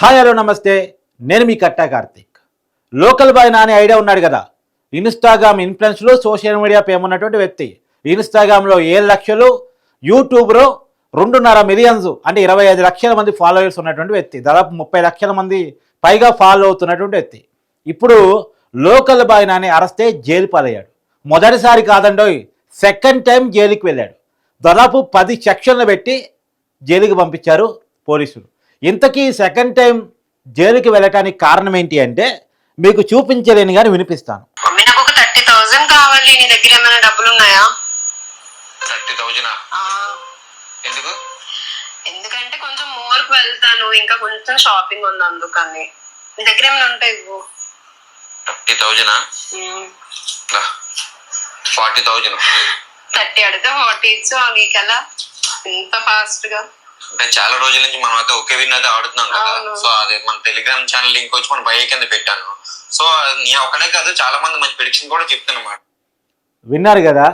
Hi hello నమస్తే. నేను మీ Katta Karthik. Local boy Nani idea ఉన్నాడు కదా. ఇన్స్టాగ్రామ్ ఇన్ఫ్లుయెన్స్లో సోషల్ మీడియా ఫేమ్ ఉన్నటువంటి వ్యక్తి. ఇన్స్టాగ్రామ్లో ఏడు లక్షలు యూట్యూబ్లో రెండున్నర మిలియన్స్ అంటే ఇరవై ఐదు లక్షల మంది ఫాలోవర్స్ ఉన్నటువంటి వ్యక్తి. దాదాపు ముప్పై లక్షల మంది పైగా ఫాలో అవుతున్నటువంటి వ్యక్తి. ఇప్పుడు లోకల్ బాయ్ నాని అరెస్తే జైలు పాలయ్యాడు. మొదటిసారి కాదండోయ్ సెకండ్ టైం జైలుకి వెళ్ళాడు. దాదాపు పది సెక్షన్లు పెట్టి జైలుకి పంపించారు పోలీసులు. ఇంతకీ సెకండ్ టైం జైలుకి వెళ్ళటానికి కారణం ఏంటి అంటే మీకు చూపించలేని కానీ వినిపిస్తాను. నాకు ఒక థర్టీ థౌసండ్ కావాలి. నీ దగ్గర ఏమైనా డబ్బులు ఉన్నాయా? Thirty thousand? ఆ, ఎందుకు? ఎందుకంటే కొంచెం మోర్కి వెళ్తాను. ఇంకా కొంచెం షాపింగ్ ఉంది అందుకని. నీ దగ్గర ఏమైనా ఉంటాయి ఇవ్వు. Thirty thousand? Forty thousand. Thirty అడిగితే ఫార్టీ ఇచ్చు నీకెలా? ఇంత ఫాస్ట్గా అంటే చాలా రోజుల నుంచి మనం అయితే ఒకే విన్ అయితే ఆడుతున్నాం కదా. సో అది మన టెలిగ్రామ్ ఛానల్ లింక్ వచ్చి మన బయ కింద పెట్టాను. సో నీ ఒక్కనే కాదు చాలా మంది మంచి ప్రిడిక్షన్ కూడా చెప్తున్నమాట. విన్నారు కదా?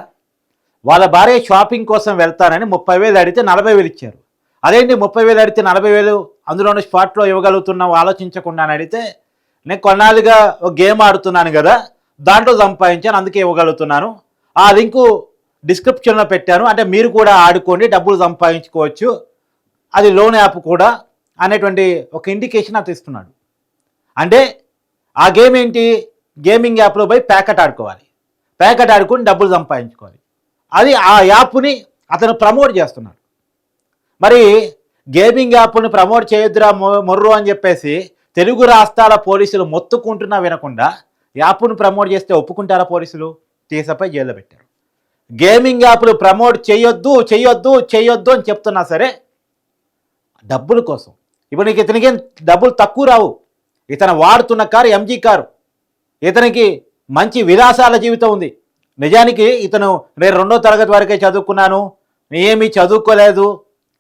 వాళ్ళ భార్య షాపింగ్ కోసం వెళ్తానని ముప్పై వేలు అడిగితే నలభై వేలు ఇచ్చారు. అదేంటి ముప్పై వేలు అడిగితే నలభై వేలు అందులోని స్పాట్లో ఇవ్వగలుగుతున్నావు ఆలోచించకుండా అని అడిగితే నేను కొన్నాళ్ళుగా ఒక గేమ్ ఆడుతున్నాను కదా దాంట్లో సంపాదించాను అందుకే ఇవ్వగలుగుతున్నాను. ఆ లింకు డిస్క్రిప్షన్లో పెట్టాను. అంటే మీరు కూడా ఆడుకోండి డబ్బులు సంపాదించుకోవచ్చు. అది లోన్ యాప్ కూడా అనేటువంటి ఒక ఇండికేషన్ అది ఇస్తున్నాడు. అంటే ఆ గేమ్ ఏంటి? గేమింగ్ యాప్లో పోయి ప్యాకెట్ ఆడుకోవాలి. ప్యాకెట్ ఆడుకుని డబ్బులు సంపాదించుకోవాలి. అది ఆ యాప్ని అతను ప్రమోట్ చేస్తున్నాడు. మరి గేమింగ్ యాప్ని ప్రమోట్ చేయొద్దురా మొర్రు అని చెప్పేసి తెలుగు రాష్ట్రాల పోలీసులు మొత్తుకుంటున్నా వినకుండా యాప్ను ప్రమోట్ చేస్తే ఒప్పుకుంటారా పోలీసులు? తీసపై జైల్లో పెట్టారు. గేమింగ్ యాప్లు ప్రమోట్ చేయొద్దు చేయొద్దు చేయొద్దు అని చెప్తున్నా సరే డబ్బుల కోసం. ఇప్పుడు నీకు ఇతనికి డబ్బులు తక్కువ రావు. ఇతను వాడుతున్న కారు ఎంజీ కారు. ఇతనికి మంచి విలాసాల జీవితం ఉంది. నిజానికి ఇతను నేను రెండో తరగతి వరకే చదువుకున్నాను. ఏమీ చదువుకోలేదు.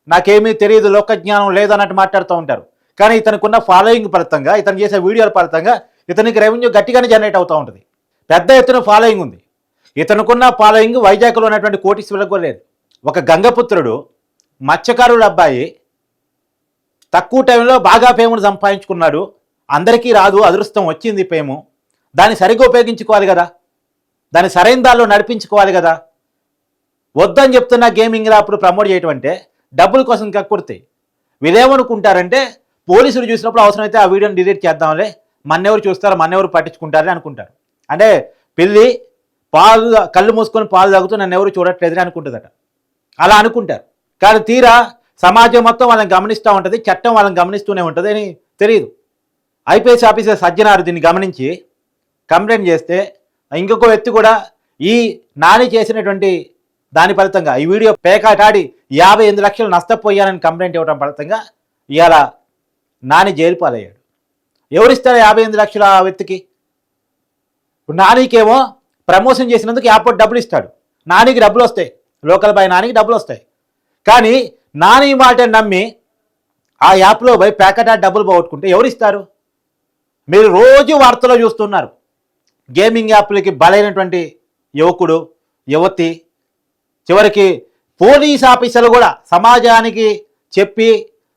నాకేమీ తెలియదు లోకజ్ఞానం లేదు అన్నట్టు మాట్లాడుతూ ఉంటారు. కానీ ఇతనుకున్న ఫాలోయింగ్ ఫలితంగా ఇతను చేసే వీడియోల ఫలితంగా ఇతనికి రెవెన్యూ గట్టిగానే జనరేట్ అవుతూ ఉంటుంది. పెద్ద ఎత్తున ఫాలోయింగ్ ఉంది. ఇతనుకున్న ఫాలోయింగ్ వైజాగ్లో ఉన్నటువంటి కోటీశ్వరులకు లేదు. ఒక గంగపుత్రుడు మత్స్యకారుడు అబ్బాయి తక్కువ టైంలో బాగా పేమును సంపాదించుకున్నాడు. అందరికీ రాదు అదృష్టం వచ్చింది పేము దాన్ని సరిగ్గా ఉపయోగించుకోవాలి కదా? దాన్ని సరైన దారిలో నడిపించుకోవాలి కదా? వద్దని చెప్తున్న గేమింగ్ అప్పుడు ప్రమోట్ చేయటం అంటే డబ్బుల కోసం కక్కుర్తి వీళ్ళేమనుకుంటారంటే పోలీసులు చూసినప్పుడు అవసరమైతే ఆ వీడియోని డిలీట్ చేద్దాంలే. మన్నెవరు చూస్తారు మన్నెవరు పట్టించుకుంటారని అనుకుంటారు. అంటే పిల్లి పాలు కళ్ళు మూసుకొని పాలు తాగుతూ నన్ను ఎవరు చూడట్లేదని అనుకుంటుందట. అలా అనుకుంటారు. కానీ తీరా సమాజం మొత్తం వాళ్ళని గమనిస్తూ ఉంటుంది చట్టం వాళ్ళని గమనిస్తూనే ఉంటుంది అని తెలియదు ఐపీఎస్ ఆఫీసర్ సజ్జనారు దీన్ని గమనించి కంప్లైంట్ చేస్తే ఇంకొక వ్యక్తి కూడా ఈ నాని చేసినటువంటి దాని ఫలితంగా ఈ వీడియో పేకాటాడి యాభై ఎనిమిది లక్షలు నష్టపోయానని కంప్లైంట్ ఇవ్వడం ఫలితంగా ఇవాళ నాని జైలు పాలయ్యాడు. ఎవరిస్తారు యాభై ఎనిమిది లక్షలు ఆ వ్యక్తికి? ఇప్పుడు నానికేమో ప్రమోషన్ చేసినందుకు యాప్ డబ్బులు ఇస్తాడు. నానికి డబ్బులు వస్తాయి. లోకల్ బాయ్ నానికి డబ్బులు వస్తాయి. కానీ నాని మాట నమ్మి ఆ యాప్లో పోయి ప్యాకెట్ ఆ డబ్బులు పోగొట్టుకుంటే ఎవరు ఇస్తారు మీరు రోజు వార్తలో చూస్తున్నారు. గేమింగ్ యాప్లకి బలైనటువంటి యువకుడు యువతి చివరికి పోలీస్ ఆఫీసర్లు కూడా సమాజానికి చెప్పి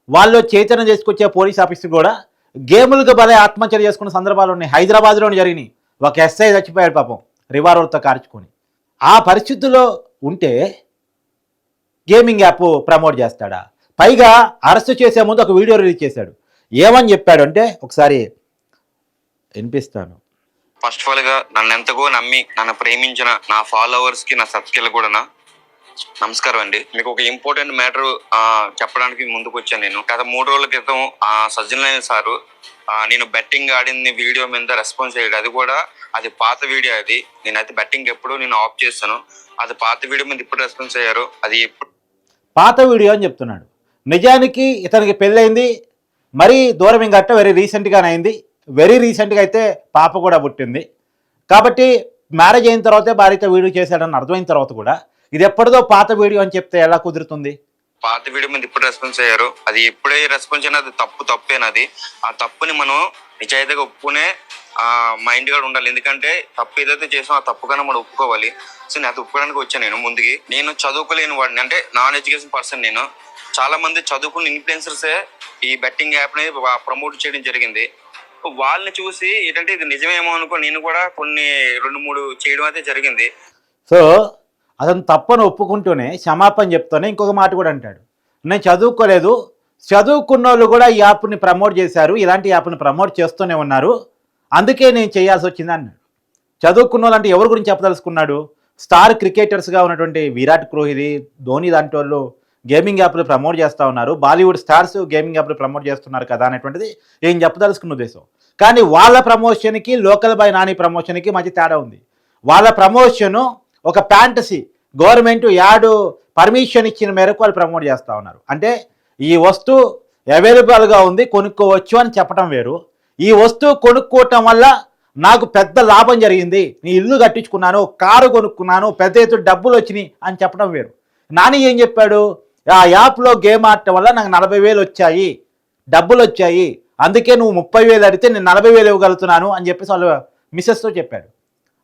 వాళ్ళు చైతన్యం చేసుకొచ్చే పోలీస్ ఆఫీసర్ కూడా గేములకు బలై ఆత్మహత్యలు చేసుకున్న సందర్భాలు ఉన్నాయి. హైదరాబాద్లోనే జరిగినాయి. ఒక ఎస్ఐ చచ్చిపోయాడు పాపం. రివాల్వర్తో కార్చుకొని. ఆ పరిస్థితుల్లో ఉంటే గేమింగ్ యాప్ ప్రమోట్ చేస్తాడా? పైగా అరెస్ట్ చేసే ముందు ఒక వీడియో రిలీజ్ చేశాడు. ఏమని చెప్పాడు అంటే ఒకసారి వినిపిస్తాను. ఫస్ట్ ఆఫ్ ఆల్గా నన్ను ఎంతగో నమ్మి నన్ను ప్రేమించిన నా ఫాలోవర్స్కి నా సబ్స్క్రైబ్ కూడా నమస్కారం అండి. మీకు ఒక ఇంపార్టెంట్ మ్యాటర్ చెప్పడానికి ముందుకు వచ్చాను నేను. గత మూడు రోజుల క్రితం ఆ సజ్జనైన సారు నేను బెట్టింగ్ ఆడింది వీడియో మీద రెస్పాన్స్ అయ్యాడు. అది కూడా అది పాత వీడియో అది. నేనైతే బెట్టింగ్ ఎప్పుడు నేను ఆఫ్ చేస్తాను. అది పాత వీడియో మీద ఇప్పుడు రెస్పాన్స్ అయ్యారు. అది ఎప్పుడు పాత వీడియో అని చెప్తున్నాడు. నిజానికి ఇతనికి పెళ్ళైంది మరీ దూరం ఇంకట్ట వెరీ రీసెంట్గానే అయింది. వెరీ రీసెంట్గా అయితే పాప కూడా పుట్టింది. కాబట్టి మ్యారేజ్ అయిన తర్వాతే భార్యతో వీడియో చేశాడని అర్థమైన తర్వాత కూడా ఇది ఎప్పటిదో పాత వీడియో అని చెప్తే ఎలా కుదురుతుంది? పాత వీడియో మీద ఇప్పుడు రెస్పాన్స్ అయ్యారు. అది ఎప్పుడే రెస్పాన్స్ అయినా అది తప్పు తప్పేనది ఆ తప్పుని మనం నిజాయితీగా ఒప్పుకునే ఆ మైండ్గా ఉండాలి. ఎందుకంటే తప్పు ఏదైతే చేసామో ఆ తప్పు కన్నా మనం ఒప్పుకోవాలి. సో నేను అది ఒప్పుకోవడానికి వచ్చాను నేను ముందుకి. నేను చదువుకోలేని వాడిని. అంటే నాన్ ఎడ్యుకేషన్ పర్సన్ నేను. చాలా మంది చదువుకున్న ఇన్ఫ్లుయెన్సర్సే ఈ బెట్టింగ్ యాప్ని ప్రమోట్ చేయడం జరిగింది. వాళ్ళని చూసి ఏంటంటే ఇది నిజమేమో అనుకో నేను కూడా కొన్ని రెండు మూడు చేయడం అయితే జరిగింది. సో అతను తప్పని ఒప్పుకుంటూనే క్షమాపణ చెప్తూనే ఇంకొక మాట కూడా అంటాడు. నేను చదువుకోలేదు. చదువుకున్న వాళ్ళు కూడా ఈ యాప్ని ప్రమోట్ చేశారు. ఇలాంటి యాప్ని ప్రమోట్ చేస్తూనే ఉన్నారు. అందుకే నేను చేయాల్సి వచ్చింది అన్నాడు. చదువుకున్న వాళ్ళంటే ఎవరి గురించి చెప్పదలుచుకున్నాడు? స్టార్ క్రికెటర్స్గా ఉన్నటువంటి విరాట్ కోహ్లీ ధోని లాంటి వాళ్ళు గేమింగ్ యాప్లు ప్రమోట్ చేస్తూ ఉన్నారు. బాలీవుడ్ స్టార్స్ గేమింగ్ యాప్లు ప్రమోట్ చేస్తున్నారు కదా అనేటువంటిది ఏం చెప్పదలుచుకున్న ఉద్దేశం. కానీ వాళ్ళ ప్రమోషన్కి లోకల్ బై నాని ప్రమోషన్కి మధ్య తేడా ఉంది. వాళ్ళ ప్రమోషను ఒక ఫ్యాంటసీ గవర్నమెంట్ యాడు పర్మిషన్ ఇచ్చిన మేరకు వాళ్ళు ప్రమోట్ చేస్తూ ఉన్నారు. అంటే ఈ వస్తువు అవైలబుల్గా ఉంది కొనుక్కోవచ్చు అని చెప్పడం వేరు. ఈ వస్తువు కొనుక్కోవటం వల్ల నాకు పెద్ద లాభం జరిగింది. నీ ఇల్లు కట్టించుకున్నాను కారు కొనుక్కున్నాను పెద్ద ఎత్తున డబ్బులు వచ్చినాయి అని చెప్పడం వేరు. నాని ఏం చెప్పాడు? ఆ యాప్లో గేమ్ ఆడటం వల్ల నాకు నలభై వేలు వచ్చాయి. డబ్బులు వచ్చాయి. అందుకే నువ్వు ముప్పై వేలు అడిగితే నేను నలభై వేలు ఇవ్వగలుగుతున్నాను అని చెప్పేసి వాళ్ళు మిస్సెస్తో చెప్పాడు.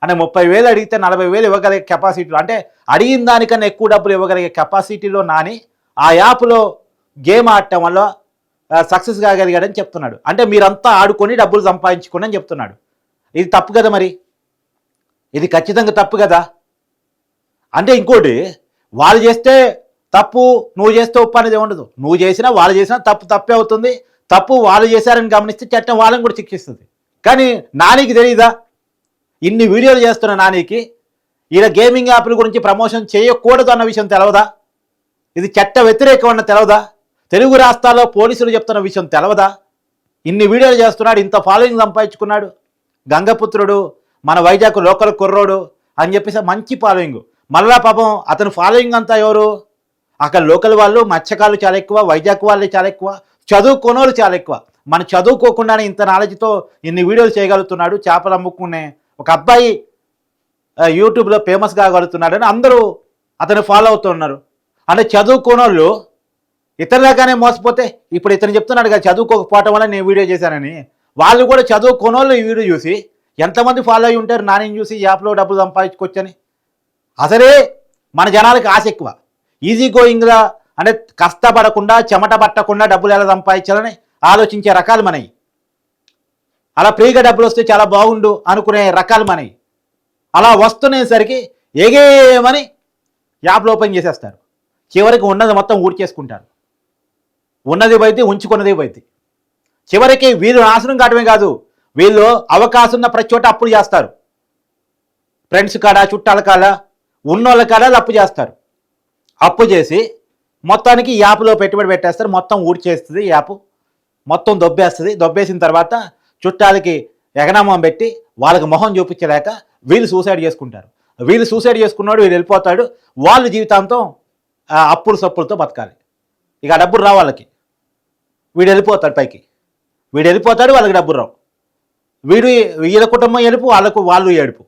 అంటే ముప్పై వేలు అడిగితే నలభై వేలు ఇవ్వగలిగే కెపాసిటీలో అంటే అడిగిన దానికన్నా ఎక్కువ డబ్బులు ఇవ్వగలిగే కెపాసిటీలో నాని ఆ యాప్లో గేమ్ ఆడటం వల్ల సక్సెస్ కాగలిగాడని చెప్తున్నాడు. అంటే మీరంతా ఆడుకొని డబ్బులు సంపాదించుకోండి అని చెప్తున్నాడు. ఇది తప్పు కదా మరి? ఇది ఖచ్చితంగా తప్పు కదా? అంటే ఇంకోటి వాళ్ళు చేస్తే తప్పు నువ్వు చేస్తే ఉప్పు అనేది ఉండదు. నువ్వు చేసినా వాళ్ళు చేసినా తప్పు తప్పే అవుతుంది. తప్పు వాళ్ళు చేశారని గమనిస్తే చట్టం వాళ్ళని కూడా శిక్షిస్తుంది కానీ నానికి తెలియదా ఇన్ని వీడియోలు చేస్తున్న నానికి ఈయన గేమింగ్ యాప్ల గురించి ప్రమోషన్ చేయకూడదు అన్న విషయం తెలవదా? ఇది చట్ట వ్యతిరేకం అన్న తెలవదా? తెలుగు రాష్ట్రాల్లో పోలీసులు చెప్తున్న విషయం తెలవదా? ఇన్ని వీడియోలు చేస్తున్నాడు ఇంత ఫాలోయింగ్ సంపాదించుకున్నాడు. గంగపుత్రుడు మన వైజాగ్ లోకల్ కుర్రోడు అని చెప్పేసి మంచి ఫాలోయింగ్ మళ్ళా పాపం అతను ఫాలోయింగ్ అంతా ఎవరు? అక్కడ లోకల్ వాళ్ళు మత్స్యకారులు చాలా ఎక్కువ వైజాగ్ వాళ్ళు చాలా ఎక్కువ చదువుకోనోళ్ళు చాలా ఎక్కువ. మనం చదువుకోకుండానే ఇంత నాలెడ్జ్తో ఇన్ని వీడియోలు చేయగలుగుతున్నాడు చేపలు అమ్ముకునే ఒక అబ్బాయి యూట్యూబ్లో ఫేమస్ కాగలుగుతున్నాడని అందరూ అతను ఫాలో అవుతున్నారు. అంటే చదువుకోనోళ్ళు ఇతరులగానే మోసపోతే ఇప్పుడు ఇతను చెప్తున్నాడు కదా చదువుకోకపోవటం వల్ల నేను వీడియో చేశానని. వాళ్ళు కూడా చదువుకోనోళ్ళు ఈ వీడియో చూసి ఎంతమంది ఫాలో అయి ఉంటారు నాని చూసి ఈ యాప్లో డబ్బులు సంపాదించుకోవచ్చని. అసలే మన జనాలకు ఆశ ఎక్కువ. ఈజీ గోయింగ్లా అంటే కష్టపడకుండా చెమట పట్టకుండా డబ్బులు ఎలా సంపాదించాలని ఆలోచించే రకాలు మనవి. అలా ఫ్రీగా డబ్బులు వస్తే చాలా బాగుండు అనుకునే రకాలు మనవి. అలా వస్తునేసరికి ఎగేమని యాప్లు ఓపెన్ చేసేస్తారు. చివరికి ఉన్నది మొత్తం ఊడ్చేసుకుంటారు. ఉన్నది పోయితే ఉంచుకున్నది పోయితే చివరికి వీళ్ళు నాశనం కావడమే కాదు వీళ్ళు అవకాశం ఉన్న ప్రతి చోట అప్పులు చేస్తారు. ఫ్రెండ్స్ కాడ చుట్టాల కాడ ఉన్నోళ్ళ కాడ అప్పు చేస్తారు. అప్పు చేసి మొత్తానికి యాప్లో పెట్టుబడి పెట్టేస్తారు మొత్తం ఊడ్చేస్తుంది యాప్ మొత్తం దొబ్బేస్తుంది. దొబ్బేసిన తర్వాత చుట్టాలకి ఎగనామం పెట్టి వాళ్ళకి మొహం చూపించలేక వీళ్ళు సూసైడ్ చేసుకుంటారు. వీళ్ళు సూసైడ్ చేసుకున్నాడు వీళ్ళు వెళ్ళిపోతాడు. వాళ్ళు జీవితాంతం అప్పులు సప్పులతో బతకాలి. ఇక డబ్బులు రావు వాళ్ళకి. వీడు వెళ్ళిపోతాడు పైకి. వీడు వెళ్ళిపోతాడు వాళ్ళకి డబ్బులు రావు. వీడు వీళ్ళ కుటుంబం ఏడుపు వాళ్ళకు వాళ్ళు ఏడుపు.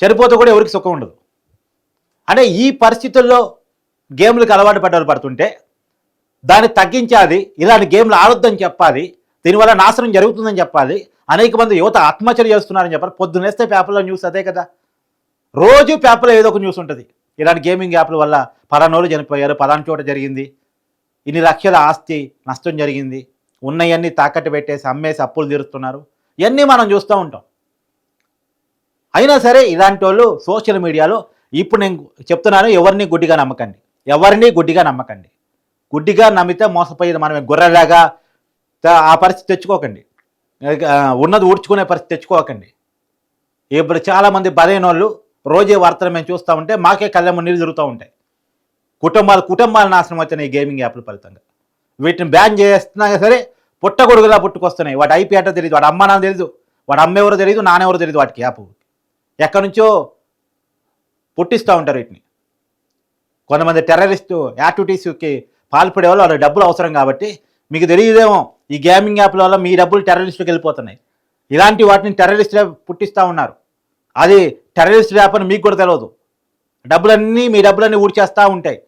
చనిపోతే కూడా ఎవరికి సుఖం ఉండదు. అంటే ఈ పరిస్థితుల్లో గేమ్లకు అలవాటు పడ్డవాళ్ళు పడుతుంటే దాన్ని తగ్గించాలి ఇలాంటి గేమ్లు ఆడొద్దని చెప్పాలి దీనివల్ల నాశనం జరుగుతుందని చెప్పాలి. అనేక మంది యువత ఆత్మహత్యలు చేస్తున్నారని చెప్పాలి. పొద్దునేస్తే పేపర్లో న్యూస్ అదే కదా. రోజు పేపర్లో ఏదో ఒక న్యూస్ ఉంటుంది. ఇలాంటి గేమింగ్ యాప్ల వల్ల పలానోళ్ళు చనిపోయారు పలానా చోట జరిగింది. ఇన్ని లక్షల ఆస్తి నష్టం జరిగింది. ఉన్నవన్నీ తాకట్టు పెట్టేసి అమ్మేసి అప్పులు తీరుస్తున్నారు. ఇవన్నీ మనం చూస్తూ ఉంటాం. అయినా సరే ఇలాంటి వాళ్ళు సోషల్ మీడియాలో ఇప్పుడు నేను చెప్తున్నాను ఎవరిని గుడ్డిగా నమ్మకండి. ఎవరిని గుడ్డిగా నమ్మకండి. గుడ్డిగా నమ్మితే మోసపోయేది మనమే. గొర్రెలాగా ఆ పరిస్థితి తెచ్చుకోకండి. ఉన్నది ఊడ్చుకునే పరిస్థితి తెచ్చుకోకండి. ఇప్పుడు చాలామంది బలైన వాళ్ళు రోజే వార్తలు మేము చూస్తూ ఉంటే మాకే కళ్ళెమ్మ నీళ్ళు జరుగుతూ ఉంటాయి. కుటుంబాలు కుటుంబాల నాశనం వచ్చినాయి ఈ గేమింగ్ యాప్ల ఫలితంగా. వీటిని బ్యాన్ చేస్తున్నా సరే పుట్టగొడుగులా పుట్టుకొస్తున్నాయి. వాటి ఐపీ అటో తెలియదు వాడు అమ్మ నాన్న తెలియదు వాడు అమ్మ ఎవరో తెలియదు నాన్నెవరో తెలియదు వాటికి యాప్. ఎక్కడి నుంచో పుట్టిస్తూ ఉంటారు వీటిని. కొంతమంది టెర్రరిస్ట్ యాక్టివిటీస్కి పాల్పడే వాళ్ళు వాళ్ళకి డబ్బులు అవసరం కాబట్టి మీకు తెలియదేమో ఈ గేమింగ్ యాప్ల వల్ల మీ డబ్బులు టెర్రరిస్ట్కి వెళ్ళిపోతున్నాయి. ఇలాంటి వాటిని టెర్రరిస్ట్లే పుట్టిస్తూ ఉన్నారు. అది టెర్రరిస్ట్ యాప్ అని మీకు కూడా తెలియదు డబ్బులన్నీ మీ డబ్బులన్నీ ఊడ్చేస్తూ ఉంటాయి.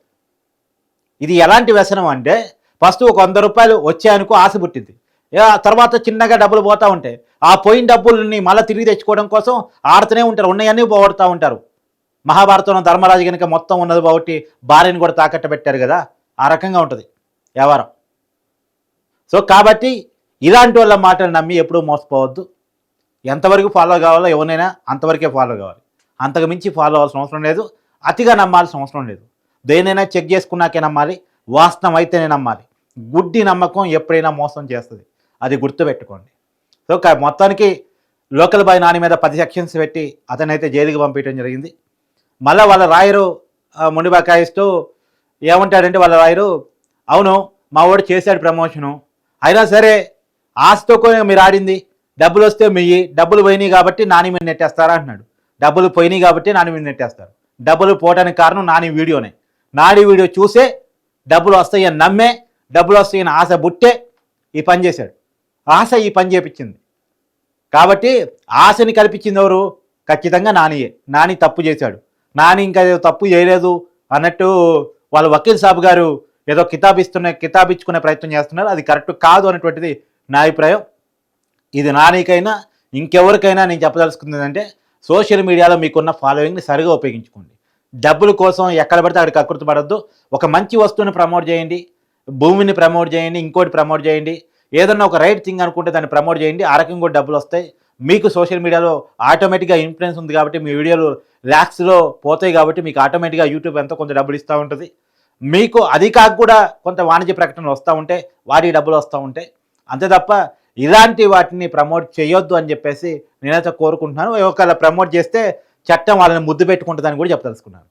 ఇది ఎలాంటి వ్యసనం అంటే ఫస్ట్ ఒక వంద రూపాయలు వచ్చాయనుకో ఆశ పుట్టింది. తర్వాత చిన్నగా డబ్బులు పోతూ ఉంటాయి. ఆ పోయిన డబ్బుల్ని మళ్ళీ తిరిగి తెచ్చుకోవడం కోసం ఆడుతూనే ఉంటారు. ఉన్నాయన్నీ పోగొడుతూ ఉంటారు. మహాభారతంలో ధర్మరాజు కనుక మొత్తం ఉన్నది కాబట్టి భార్యని కూడా తాకట్టు పెట్టారు కదా. ఆ రకంగా ఉంటుంది. వ్యవహారం. సో కాబట్టి ఇలాంటి వాళ్ళ మాటలు నమ్మి ఎప్పుడూ మోసపోవద్దు. ఎంతవరకు ఫాలో కావాలో ఎవరినైనా అంతవరకే ఫాలో కావాలి. అంతకు మించి ఫాలో అవ్వాల్సిన అవసరం లేదు. అతిగా నమ్మాల్సిన అవసరం లేదు. దేనైనా చెక్ చేసుకున్నాకే నమ్మాలి. వాస్తవం అయితేనే నమ్మాలి. గుడ్డి నమ్మకం ఎప్పుడైనా మోసం చేస్తుంది. అది గుర్తుపెట్టుకోండి. సో కా- మొత్తానికి లోకల్ బాయ్ నాని మీద పది సెక్షన్స్ పెట్టి అతనైతే జైలుకి పంపించడం జరిగింది. మళ్ళీ వాళ్ళ రాయరు మునిబకాయిస్తూ ఏమంటాడంటే వాళ్ళ రాయరు అవును మా వాడు చేశాడు ప్రమోషను. అయినా సరే ఆశతో మీరు ఆడింది. డబ్బులు వస్తే మియ్యి డబ్బులు పోయినాయి కాబట్టి నాని మీద నెట్టేస్తారా అంటున్నాడు. డబ్బులు పోయినాయి కాబట్టి నాని మీద నెట్టేస్తారు. డబ్బులు పోవడానికి కారణం నాని వీడియోనే. నాని వీడియో చూసే డబ్బులు వస్తాయని నమ్మే డబ్బులు వస్తాయని ఆశ బుట్టే ఈ పని చేశాడు. ఆశ ఈ పని చేపించింది. కాబట్టి ఆశని కల్పించింది ఎవరు? ఖచ్చితంగా నానియే. నాని తప్పు చేశాడు. నాని ఇంకా తప్పు చేయలేదు అన్నట్టు వాళ్ళ వకీల్ సాబ్ గారు ఏదో కితాబ్ ఇస్తున్న కితాబ్ ఇచ్చుకునే ప్రయత్నం చేస్తున్నారు. అది కరెక్ట్ కాదు అనేటువంటిది నా అభిప్రాయం. ఇది నానికైనా ఇంకెవరికైనా నేను చెప్పదలుచుకుంది ఏంటంటే సోషల్ మీడియాలో మీకున్న ఫాలోయింగ్ని సరిగా ఉపయోగించుకోండి. డబ్బుల కోసం ఎక్కడ పడితే అక్కడికి అకృతి పడద్దు. ఒక మంచి వస్తువుని ప్రమోట్ చేయండి. భూమిని ప్రమోట్ చేయండి. ఇంకోటి ప్రమోట్ చేయండి. ఏదన్నా ఒక రైట్ థింగ్ అనుకుంటే దాన్ని ప్రమోట్ చేయండి. ఆ రకంగా కూడా డబ్బులు వస్తాయి. మీకు సోషల్ మీడియాలో ఆటోమేటిక్గా ఇన్ఫ్లుయెన్స్ ఉంది కాబట్టి మీ వీడియోలు ల్యాక్స్లో పోతాయి కాబట్టి మీకు ఆటోమేటిక్గా యూట్యూబ్ ఎంతో కొంత డబ్బులు ఇస్తూ ఉంటుంది. మీకు అది కాక కూడా కొంత వాణిజ్య ప్రకటనలు వస్తూ ఉంటే వారి డబ్బులు వస్తూ ఉంటాయి అంతే తప్ప ఇలాంటి వాటిని ప్రమోట్ చేయొద్దు అని చెప్పేసి నేనైతే కోరుకుంటున్నాను. ఒకవేళ ప్రమోట్ చేస్తే చట్టం వాళ్ళని ముద్దు పెట్టుకుంటుందని కూడా చెప్పదలుచుకున్నాను.